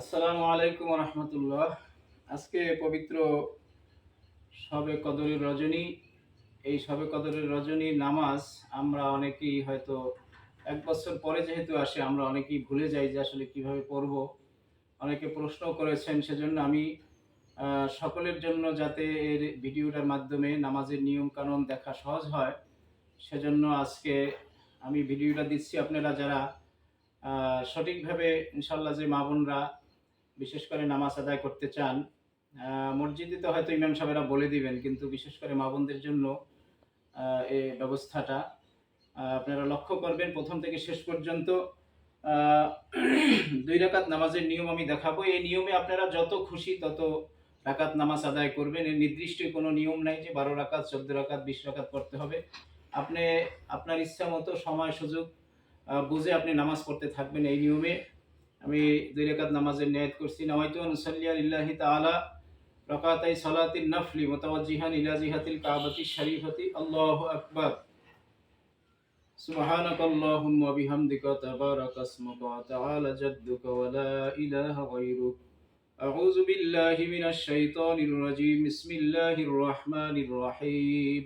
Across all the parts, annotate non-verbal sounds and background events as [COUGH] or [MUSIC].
আসসালামু আলাইকুম রহমতুল্লাহ। আজকে পবিত্র শবে কদরের রজনী। এই শবে কদরের রজনী নামাজ আমরা অনেকেই হয়তো এক বছর পরে যেহেতু আসে, আমরা অনেকেই ভুলে যাই যে আসলে কীভাবে পড়ব। অনেকে প্রশ্ন করেছেন সেজন্য আমি সকলের জন্য যাতে এর ভিডিওটার মাধ্যমে নামাজের নিয়ম কানুন দেখা সহজ হয়, সেজন্য আজকে আমি ভিডিওটা দিচ্ছি আপনারা যারা সঠিকভাবে ইনশাল্লাহ যে মা বোনরা বিশেষ করে নামাজ আদায় করতে চান মসজিদে তো হয়তো ইমাম সাহেবেরা বলে দিবেন, কিন্তু বিশেষ করে মা বোনদের জন্য এই ব্যবস্থাটা আপনারা লক্ষ্য করবেন প্রথম থেকে শেষ পর্যন্ত দুই রাকাত নামাজের নিয়ম আমি দেখাবো। এই নিয়মে আপনারা যত খুশি তত রাকাত নামাজ আদায় করবেন। এর নির্দিষ্ট কোনো নিয়ম নাই যে বারো রাকাত, চোদ্দ রাকাত, বিশ রাকাত পড়তে হবে। আপনি, আপনার ইচ্ছা মতো সময়, সুযোগ বুঝে আপনি নামাজ পড়তে থাকবেন এই নিয়মে। আমি দুই রাকাত নামাজের নিয়াত করছি নওয়াইতু নুসাল্লিয়া লিল্লাহি তাআলা রাকাতাই সালাতিন নফলি মুতাওয়াজ্জিহান ইলা জিহাতিল কাবাতি শরীফতি আল্লাহু আকবার سبحانك اللهم وبحمدك تبارك اسمك وتعالى جدك ولا إله غيرك أعوذ بالله من الشيطان الرجيم بسم الله الرحمن الرحيم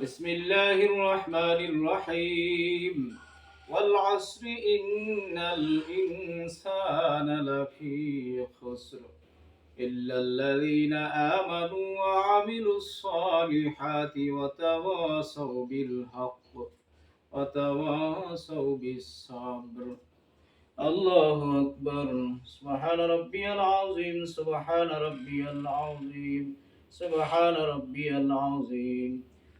بسم الله الرحمن الرحيم والعصر إن الإنسان لفي خسر إلا الذين آمنوا وعملوا الصالحات وتواصوا بالحق وتواصوا بالصبر الله أكبر سبحان ربي العظيم سبحان ربي العظيم سبحان ربي العظيم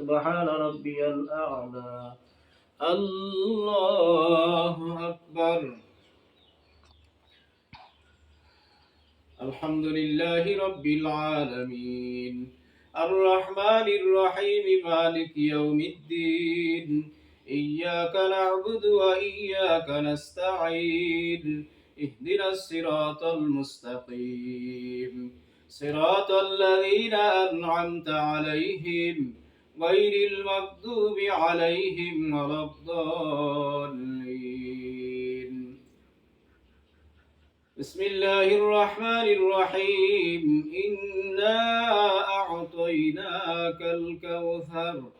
سبحان ربي الأعلى الله أكبر الحمد لله رب العالمين الرحمن الرحيم مالك يوم الدين إياك نعبد وإياك نستعين اهدنا الصراط المستقيم صراط الذين أنعمت عليهم غير المغضوب عليهم ولا الضالين. بسم الله الرحمن الرحيم. إنا أعطيناك الكوثر.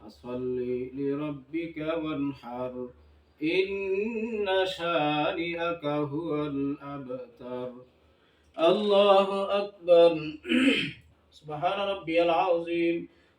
فصل لربك وانحر. إن شانئك هو الأبتر. الله أكبر. [CLEARS THROAT] سبحان ربي العظيم.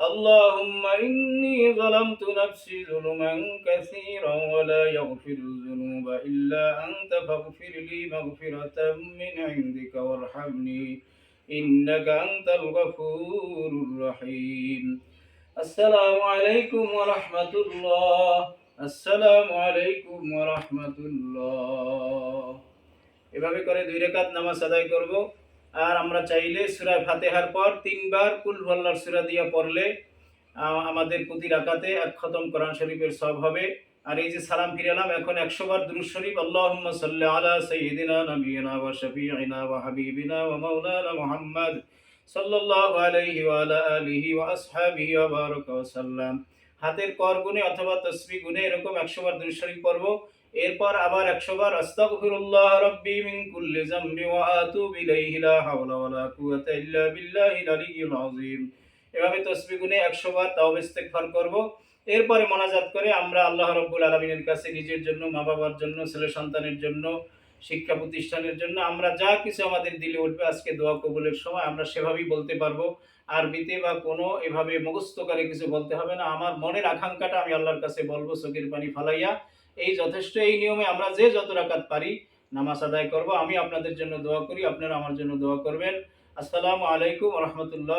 اللهم إني ظلمت نفسي ظلما كثيرا ولا يغفر الذنوب إلا أنت فاغفر لي مغفرة من عندك وارحمني إنك أنت الغفور الرحيم السلام عليكم ورحمة الله السلام عليكم ورحمة الله এভাবে করে দুই রেখাত নামাজ আদায় করব আর আমরা চাইলে সূরা ফাতিহার পর তিনবার কুল ভাল্লার সূরা দিয়া পড়লে আমাদের প্রতি রাকাতে এক খতম কোরআন শরীফের সব হবে। আর এই যে সালাম ফিরালাম এখন একশো বার দুরুদ শরীফ, আল্লাহুম্মা সাল্লি আলা সাইয়্যিদিনা নাবিয়িনা ওয়া শাফিঈনা ওয়া হাবিবিনা ওয়া মাওলানা মুহাম্মদ সাল্লাল্লাহু আলাইহি ওয়া আলা আলিহি ওয়া আসহাবিহি ওয়া বারাকা ওয়া সাল্লাম। হাতের কর গুণে অথবা তসবিহ গুণে এরকম একশো বার দুরুদ শরীফ পড়ব। এরপর আবার একশো আস্তাগফিরুল্লাহ রাব্বি মিন কুল্লি যামবি ওয়া আতুবু ইলাইহি, লা হাওলা ওয়া লা কুওয়াতা ইল্লা বিল্লাহিল আলিয়্যিল আযীম। এভাবে তসবিহ গুণে একশো বার তাওবা ইস্তেগফার করব। এরপরে মোনাজাত করে আমরা আল্লাহ রব্বুল আলমিনের কাছে নিজের জন্য, মা বাবার জন্য, ছেলে সন্তানের জন্য, শিক্ষা প্রতিষ্ঠানের জন্য আমরা যা কিছু আমাদের দিলে উঠবে আজকে দোয়া কবুলের সময় আমরা সেভাবেই বলতে পারব। আরবিতে বা কোনো এভাবে মুখস্থ করে কিছু বলতে হবে না। আমার মনের আকাঙ্ক্ষাটা আমি আল্লাহর কাছে বলব, চোখের পানি ফালাইয়া। এই যথেষ্ট এই নিয়মে আমরা যে যত রাকাত পারি নামাজ আদায় করব। আমি আপনাদের জন্য দোয়া করি, আপনারা আমার জন্য দোয়া করবেন। আসসালামু আলাইকুম রহমতুল্লাহ।